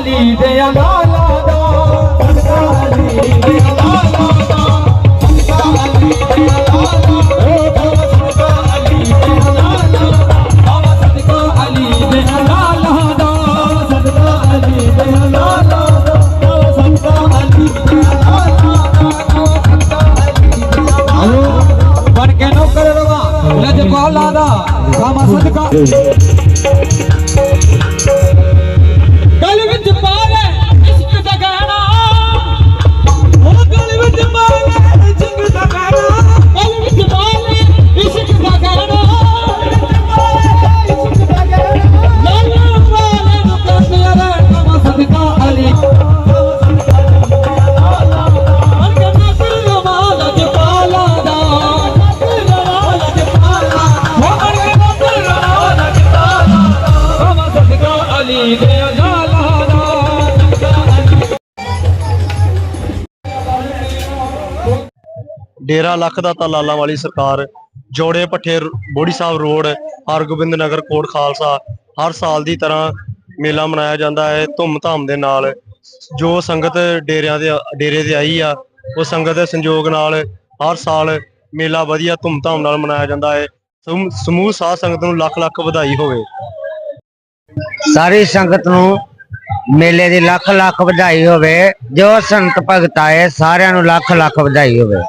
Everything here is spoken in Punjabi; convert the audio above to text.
ਅਲੀ ਦੇ ਲਾਲਾ ਦਾ ਸਦਕਾ ਅਲੀ ਦੇ ਲਾਲਾ ਦਾ ਸਦਕਾ ਅਲੀ ਦੇ ਲਾਲਾ ਦਾ ਸਦਕਾ ਅਲੀ ਦੇ ਲਾਲਾ ਦਾ ਸਦਕਾ ਅਲੀ ਦੇ। ਅਲੀ ਦੇ ਲਾਲਾ ਡੇਰਾ ਲੱਖ ਦਾ ਤਾਂ ਲਾਲਾਂ ਵਾਲੀ ਸਰਕਾਰ, ਜੋੜੇ ਪੱਠੇ ਬੋੜੀ ਸਾਹਿਬ ਰੋਡ, ਹਰਗੋਬਿੰਦ ਨਗਰ ਕੋਟ ਖਾਲਸਾ, ਹਰ ਸਾਲ ਦੀ ਤਰ੍ਹਾਂ ਮੇਲਾ ਮਨਾਇਆ ਜਾਂਦਾ ਹੈ ਧੂਮ-ਧਾਮ ਦੇ ਨਾਲ। ਜੋ ਸੰਗਤ ਡੇਰਿਆਂ ਦੇ, ਡੇਰੇ ਤੇ ਆਈ ਆ, ਉਹ ਸੰਗਤ ਦੇ ਸੰਯੋਗ ਨਾਲ ਹਰ ਸਾਲ ਮੇਲਾ ਵਧੀਆ ਧੂਮ-ਧਾਮ ਨਾਲ ਮਨਾਇਆ ਜਾਂਦਾ ਹੈ। ਸਮੂਹ ਸਾਧ ਸੰਗਤ ਨੂੰ ਲੱਖ ਲੱਖ ਵਧਾਈ ਹੋਵੇ। ਸਾਰੀ ਸੰਗਤ ਨੂੰ ਮੇਲੇ ਦੀ ਲੱਖ ਲੱਖ ਵਧਾਈ ਹੋਵੇ, ਜੋ ਸੰਤ ਭਗਤ ਆਏ, ਸਾਰਿਆਂ ਨੂੰ ਲੱਖ ਲੱਖ ਵਧਾਈ ਹੋਵੇ।